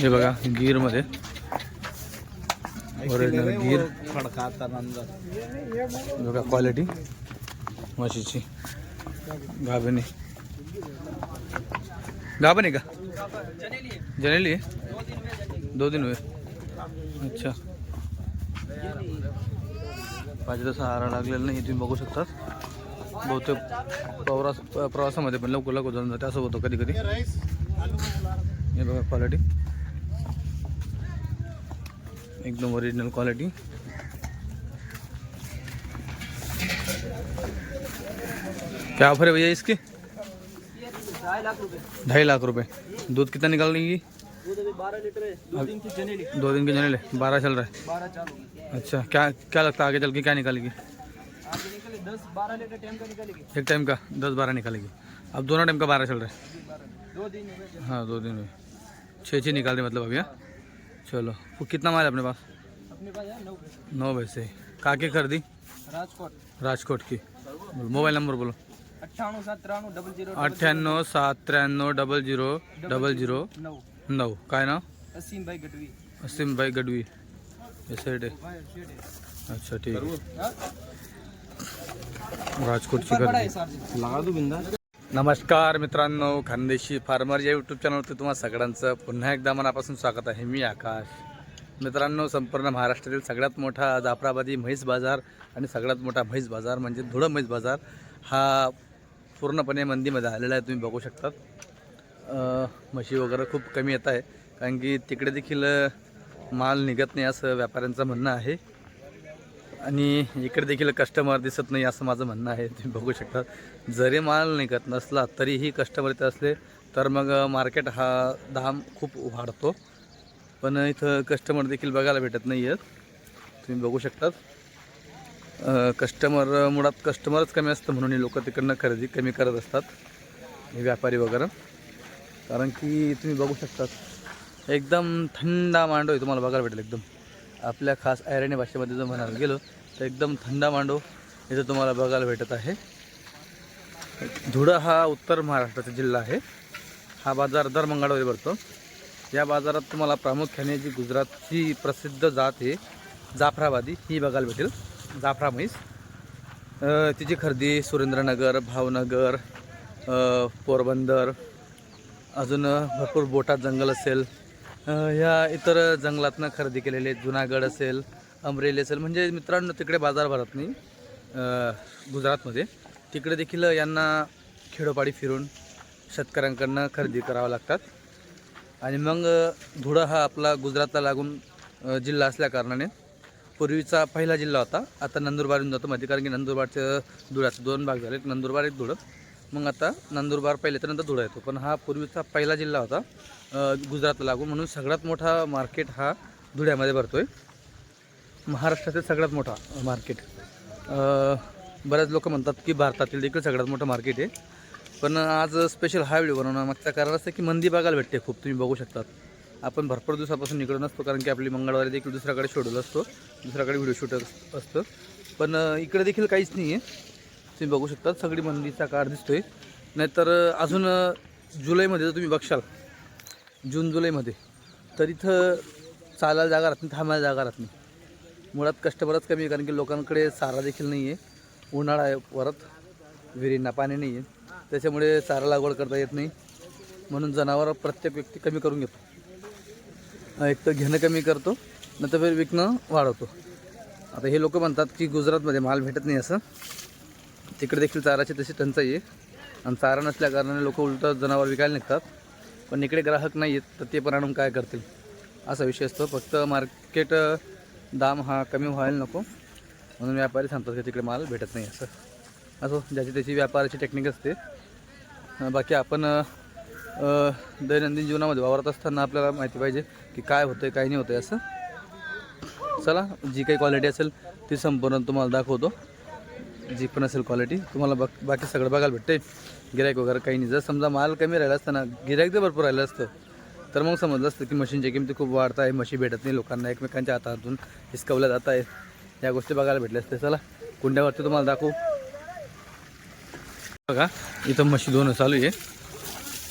हे बघा गिरमध्ये. ओरिजिनल गिर. बघा क्वालिटी म्हशीची. गाभणी गाभणी का? जनेली आहे? दो दिन हुए अच्छा. पाहिजे तसा हारा लागलेला नाही तुम्ही बघू शकतात. बहुतेक प्रवास प्रवासामध्ये पण लवकर लवकर जाऊन जाते असं होतं कधी कधी हे बघा क्वालिटी एकदम ओरिजिनल क्वालिटी क्या ऑफ़र है भैया इसकी? ढाई लाख रुपए। दूध कितना निकाल लेंगी दो दिन की जनेली। बारह चल रहा है। अच्छा क्या क्या लगता है आगे चल के क्या निकालेगी? एक टाइम का, दस बारह निकालेगी। अब दोनों टाइम का बारह चल रहा है। हाँ दो दिन में। छः छः निकाल दे मतलब अभी हाँ। चलो। वो कितना माल है अपने पास? अपने पास है नौ पैसे। नौ पैसे। काके कर दी राजकोट। राजकोट की। बोलो मोबाइल नंबर बोलो। अट्ठावन सात त्र्याण्णव डबल झिरो अठ्ठ्याण्णव सात त्र्याण्णव डबल झिरो डबल झिरो नऊ नऊ काय नाव असीम भाई गडवी असीम भाई गडवी आहे आहे अच्छा ठीक आहे हाँ? राजकोटची लगा दो बिंदा नमस्कार मित्रांनो खानदेशी फार्मर या यूट्यूब चॅनलवरती तुम्हाला सगळ्यांचं पुन्हा एकदा मनापासून स्वागत आहे. मी आकाश. मित्रांनो संपूर्ण महाराष्ट्रातील सगळ्यात मोठा जाफराबादी म्हैस बाजार आणि सगळ्यात मोठा म्हैस बाजार म्हणजे धुळं म्हैस बाजार हा पूर्णपणे मंदीमध्ये आलेला आहे तुम्ही बघू शकतात. म्हशी वगैरे खूप कमी येत आहे कारण की तिकडे देखील माल निघत नाही असं व्यापाऱ्यांचं म्हणणं आहे. आणि इकडे देखील कस्टमर दिसत नाही असं माझं म्हणणं आहे. तुम्ही बघू शकता. जरी माल निघत नसला तरीही कस्टमर इथे असले तर मग मार्केट हा दाम खूप वाढतो. पण इथं कस्टमर देखील बघायला भेटत नाही आहेत तुम्ही बघू शकतात. कस्टमर मुळात कस्टमरच कमी असतं म्हणून लोक तिकडनं खरेदी कमी करत असतात. हे व्यापारी वगैरे. कारण की तुम्ही बघू शकतात एकदम थंडा मांडव आहे तुम्हाला बघायला भेटेल एकदम. आपल्या खास ऐरणी भाषेमध्ये जर म्हणायला गेलो तर एकदम थंडा मांडव इथं तुम्हाला बघायला भेटत आहे. धुळा हा उत्तर महाराष्ट्राचा जिल्हा आहे. हा बाजार दर मंगळवारी भरतो. या बाजारात तुम्हाला प्रामुख्याने जी गुजरातची प्रसिद्ध जात आहे जाफराबादी ही बघायला भेटेल. जाफरा म्हैस. तिची खरेदी सुरेंद्रनगर भावनगर पोरबंदर अजून भरपूर बोटात जंगल असेल ह्या इतर जंगलातनं खरेदी केलेले जुनागड असेल अमरेली असेल म्हणजे मित्रांनो तिकडे बाजार भरत नाही गुजरातमध्ये. तिकडे देखील यांना खेडोपाडी फिरून शेतकऱ्यांकडनं खरेदी करावं लागतात. आणि मग अ, धुळं हा आपला गुजरातला लागून जिल्हा असल्याकारणाने पूर्वीचा पहिला जिल्हा होता. आता नंदुरबार येऊन जातो माहिती कारण की नंदुरबारचं धुळ्याचं दोन भाग झाले नंदुरबार एक धुळं. मग आता नंदुरबार पहिले तर नंतर धुळा येतो. पण हा पूर्वीचा पहिला जिल्हा होता गुजरातला लागून म्हणून सगळ्यात मोठा मार्केट हा धुळ्यामध्ये भरतो आहे महाराष्ट्रातील सगळ्यात मोठा मार्केट. बऱ्याच लोक म्हणतात की भारतातील देखील सगळ्यात मोठं मार्केट आहे. पण आज स्पेशल हा व्हिडिओ बनवणं मागचं कारण असं की मंदी बघायला भेटते खूप तुम्ही बघू शकतात. आपण भरपूर दिवसापासून इकडं नसतो कारण की आपली मंगळवारी देखील दुसऱ्याकडे शेड्यूल असतो दुसऱ्याकडे व्हिडिओ शूट असतं. पण इकडे देखील काहीच नाही आहे तुम्ही बघू शकता सगळी मंदीचा काळ दिसतोय. नाहीतर अजून जुलैमध्ये जर तुम्ही बघशाल जून जुलैमध्ये तर इथं चालायला जागा राहत नाही थांबायला जागा राहत नाही. मुळात कस्टमरच कमी आहे कारण की लोकांकडे चारा देखील नाही आहे. उन्हाळा आहे परत विहिरींना पाणी नाही आहे. त्याच्यामुळे चारा लागवड करता येत नाही. म्हणून जनावर प्रत्येक व्यक्ती कमी करून घेतो. एक तर घेणं कमी करतो नंतर फिर विकणं वाढवतो. आता हे लोक म्हणतात की गुजरातमध्ये माल भेटत नाही असं. तिकडे देखील चाराची तशी टंचाई आहे. आणि चारा नसल्या कारणाने लोक उलटं जनावर विकायला निघतात. पण इकडे ग्राहक नाही आहेत तर ते पण आणून काय करतील? असा विषय असतो. फक्त मार्केट दाम हा कमी व्हायला नको. म्हणून व्यापारी सांगतात की तिकडे माल भेटत नाही असं. असो ज्याची त्याची व्यापाराची टेक्निक असते. बाकी आपण दैनंदिन जीवनामध्ये वावरत असताना आपल्याला माहिती पाहिजे की काय होतं आहे काय नाही होतं आहे असं. चला जी काही क्वालिटी असेल ती संपूर्ण तुम्हाला दाखवतो. जी पण असेल क्वालिटी तुम्हाला बघ बाकी सगळं बघायला भेटते गिरायक वगैरे काही नाही. जर समजा माल कमी राहिला असतं ना जर भरपूर राहिलं असतं. तर मग समजलं असतं की मशीनची किमती खूप वाढत आहे म्हशी भेटत नाही लोकांना एकमेकांच्या हातातून हिसकवल्या जात आहे या गोष्टी बघायला भेटल्या असते चला कुंड्यावरती तुम्हाला दाखवू. बघा इथं म्हशी दोन चालू आहे.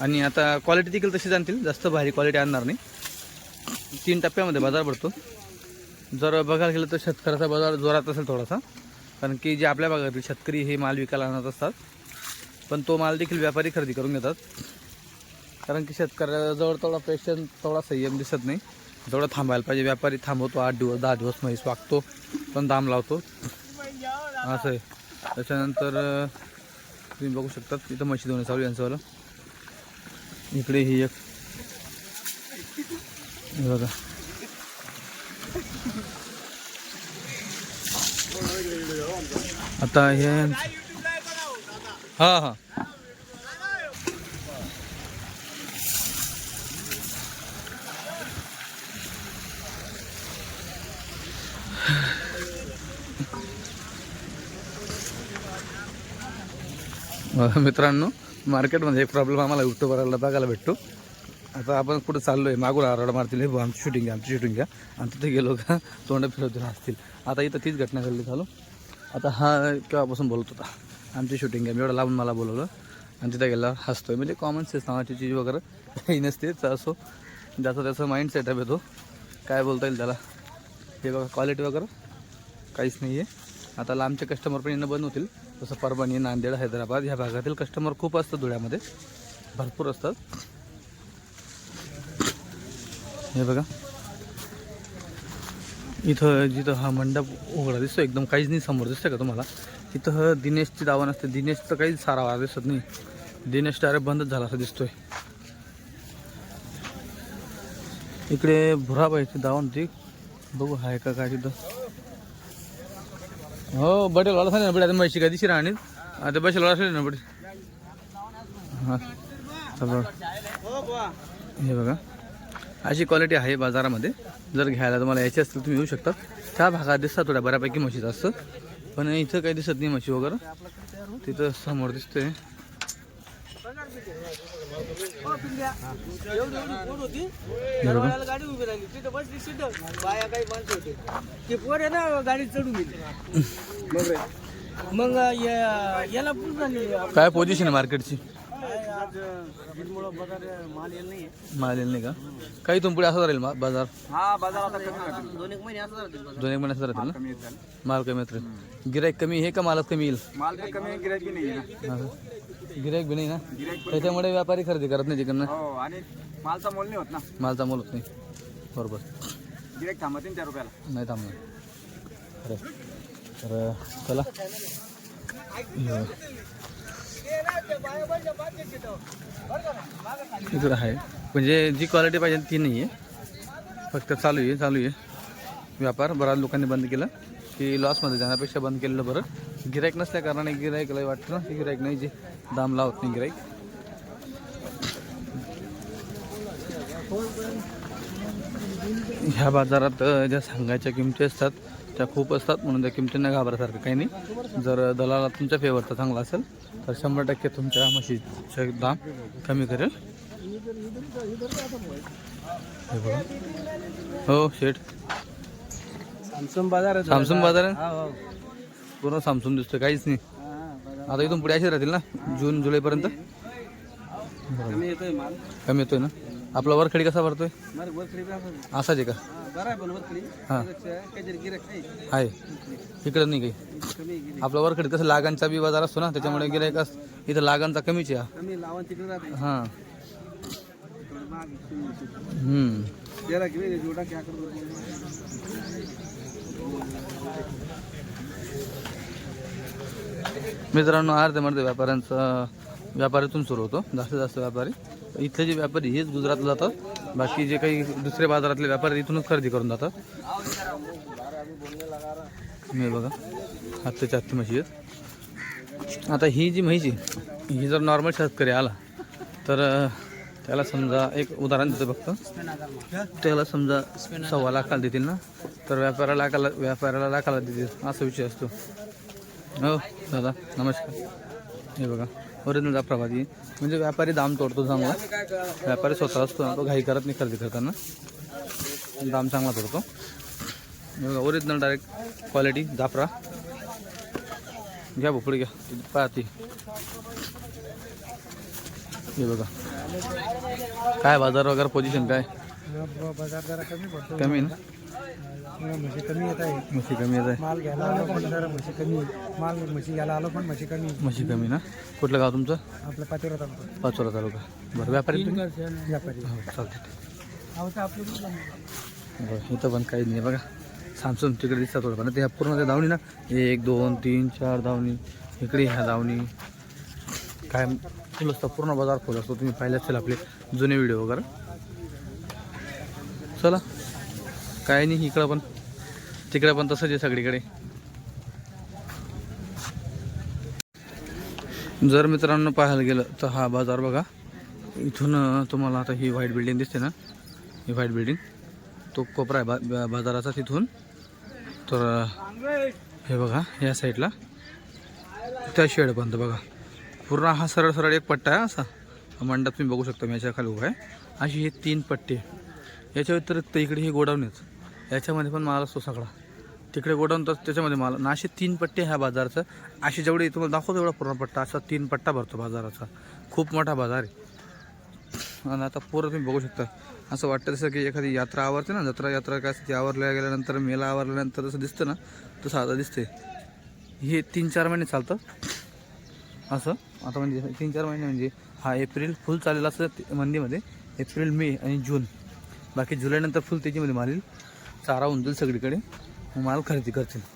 आणि आता क्वालिटी देखील तशीच आणतील जास्त भारी क्वालिटी आणणार नाही. तीन टप्प्यामध्ये बाजार भरतो. जर बघायला गेलं तर शेतकऱ्याचा बाजार जोरात असेल थोडासा. कारण की जे आपल्या भागातील शेतकरी हे माल विकायला आणत असतात पण तो माल देखील व्यापारी खरेदी करून घेतात. कारण की शेतकऱ्याजवळ तेवढा पेशंट तेवढा संयम दिसत नाही. जेवढं थांबायला पाहिजे. व्यापारी थांबवतो आठ दिवस दहा दिवस म्हैस वागतो पण दाम लावतो. असं आहे. त्याच्यानंतर तुम्ही बघू शकतात इथं म्हशी दोन्ही चालू आहे यांचंवालं इकडे ही एक. बघा. आता हे हां हां. मित्रांनो मार्केटमध्ये एक प्रॉब्लेम आम्हाला युट्यूबरला बघायला भेटतो. आता आपण कुठं चाललो आहे मागून आरड मारतील हे आमची शूटिंग घ्या आमची शूटिंग घ्या. आणि तिथे गेलो का तोंड फिरवतील असतील आता इथं तीच घटना घडली झालो आता हा केव्हापासून बोलत होता? आमची शूटिंग आहे. मी एवढं लांबून मला बोलवलं. आणि तिथे गेला हसतोय. म्हणजे कॉमन सेन्स नावाची चीज वगैरे काही नसते. असो ज्याचा त्याचा माइंड सेटअप येतो. काय बोलता येईल त्याला? हे बघा क्वालिटी वगैरे काहीच नाही आहे आता लांबचे कस्टमर पण येणं बंद होतील. जसं परभणी नांदेड हैदराबाद ह्या भागातील कस्टमर खूप असतात धुळ्यामध्ये. भरपूर असतात. हे बघा. इथं जिथं हा मंडप उघडा दिसतो एकदम काहीच नाही समोर दिसतंय का तुम्हाला? इथं दिनेशची दावा नसते दिनेशचं काहीच सारा वारा दिसत नाही. दिनेश डायरेक्ट बंदच झाला असं दिसतोय. इकडे भुराबाईची दावा होती. बघू हाय का काय तिथं हो बटेल वाला ना बडे आता म्हशी का दिशी राहणीत आता बसेल वाला असेल ना बडे? हां. हे बघा. अशी क्वालिटी आहे बाजारामध्ये. जर घ्यायला तुम्हाला यायची असतील तुम्ही येऊ शकता. त्या भागात दिसतात थोड्या बऱ्यापैकी म्हशीचं असतं. पण इथं काही दिसत नाही म्हशी वगैरे. तिथं समोर दिसतंय. आहे गाडी चढून मग या- याला काय पोझिशन आहे मार्केटची आज गिरमुळं बाजार माल येईल नाही माल येईल नाही का? काही तुम पुढे असं राहील मा- बाजार? हा बाजार आता कमी दोन एक महिने असं राहतील दोन एक महिन्यात राहतील ना? कमी माल कमी येतील गिराईक कमी आहे का? मालच कमी येईल? माल कमी गिरायकी नाही आहे ना. गिराईक बी नाही ना? गिरायक त्याच्यामुळे व्यापारी खरेदी करत नाही तिकडनं? हो आणि मालचा मोल नाही होत ना. मालचा मोल होत नाही. बरोबर. गिरायक थांबत त्या रुपयाला. नाही थांबणार. खरं तर चला. हे. इकडं आहे. म्हणजे जी क्वालिटी पाहिजे ती नाही आहे फक्त चालू आहे चालू आहे. व्यापार बऱ्याच लोकांनी बंद केलं. की लॉसमध्ये जाण्यापेक्षा बंद केलेलं बरं. गिराईक नसल्या कारणाने गिराईकला वाटतं. ना की गिराईक नाही जे दाम लावत नाही गिराईक ह्या बाजारात ज्या सांगायच्या किमती असतात त्या खूप असतात म्हणून त्या किमतींना घाबरासारखं काही नाही. जर दलाला तुमच्या फेवरचा चांगला असेल तर शंभर टक्के तुमच्या म्हशीचे दाम कमी करेल. हे. हो शेठ. सॅमसंग बाजार सॅमसंग बाजार आहे? पूर्ण सॅमसंग दिसतोय काहीच नाही. आता इथून पुढे असेच राहतील ना? जून जुलैपर्यंत? कमी येतोय ना? आपला वरखडी कसा भरतोय? असाच आहे का? आहे हां. इकडं नाही काही. आपला वरखडी कसं लागांचा बी बाजार असतो ना त्याच्यामुळे गिरायक इथं लागांचा कमीच आहे. हा. हां मित्रांनो अर्धे मर्धे व्यापाऱ्यांचा व्यापारीतून सुरू होतो. जास्तीत जास्त व्यापारी. इथले जे व्यापारी हेच गुजरातला जातात. बाकी जे काही दुसऱ्या बाजारातले व्यापारी इथूनच खरेदी करून जातात. मी बघा हत्तीच्या हत्ती म्हशी आहेत. आता ही जी म्हशी ही जर नॉर्मल शेतकरी आला तर त्याला समजा एक उदाहरण देतो फक्त. त्याला समजा सव्वा लाखाला देतील ना? तर व्यापाऱ्याला लाखाला व्यापाऱ्याला लाखाला देतील असा विषय असतो. हो दादा नमस्कार. हे बघा. ओरिजिनल जाफराबादी म्हणजे व्यापारी दाम तोडतो चांगला. व्यापारी स्वतः असतो ना तो घाई करत नाही खरेदी करताना. दाम चांगला तोडतो. ओरिजिनल डायरेक्ट क्वालिटी जाफरा. घ्या भाऊ पुढे घ्या. पाहती. हे बघा. काय बाज़ार वगैरे पोझिशन काय? बाज़ार जरा कमी कमी ना? म्हशी कमी येत आहे म्हशी कमी येत आहे माल घ्यायला आलो पण जरा म्हशी कमी माल म्हशी घ्यायला आलो पण म्हशी कमी म्हशी कमी ना? कुठलं गाव तुमचं? आपलं पाचोरा तालुका. पाचोरा तालुका. बरं व्यापारी तुम्ही? व्यापारी. हो चालते बरं इथं पण काही नाही बघा. सामसून तिकडे दिसतात थोडं पण ते ह्या पूर्ण त्या धावणी ना? एक दोन तीन चार धावणी इकडे ह्या धावणी काय फुल असतं पूर्ण बाजार फुल असतो. तुम्ही पाहिले असेल आपले जुने व्हिडिओ वगैरे. चला. काय नाही इकडं पण. तिकडे पण तसंच आहे सगळीकडे. जर मित्रांनो पाहायला गेलं तर हा बाजार बघा. इथून तुम्हाला आता ही व्हाईट बिल्डिंग दिसते ना? ही व्हाईट बिल्डिंग तो कोपरा आहे बा बाजाराचा तिथून. तर हे बघा या साईडला त्या शेडपर्यंत बघा. पूर्ण हा सरळ सरळ एक पट्टा आहे असा. मंडप तुम्ही बघू शकता मी याच्या खाली उभा आहे. अशी हे तीन पट्टे याच्या व्यतिरिक्त इकडे हे गोडाऊन आहेत. याच्यामध्ये पण माल असतो सगळा. तिकडे गोडाऊन तर त्याच्यामध्ये माल. ना असे तीन पट्टे ह्या बाजाराचं. असे जेवढे तुम्हाला दाखवतो एवढा पूर्ण पट्टा असा तीन पट्टा भरतो बाजाराचा. खूप मोठा बाजार आहे. आणि आता पोरं तुम्ही बघू शकता. असं वाटतं जसं की एखादी यात्रा आवरते ना जत्रा यात्रा काय असते ती आवरल्या गेल्यानंतर मेला आवरल्यानंतर जसं दिसतं ना तसं आता दिसते हे तीन चार महिने चालतं. असं. आता म्हणजे तीन चार महिने म्हणजे हा एप्रिल फुल चालेल असं मंदीमध्ये. एप्रिल मे आणि जून. बाकी जुलैनंतर फुल त्याच्यामध्ये मारेल चारा उंदील सगळीकडे. माल खरेदी करतील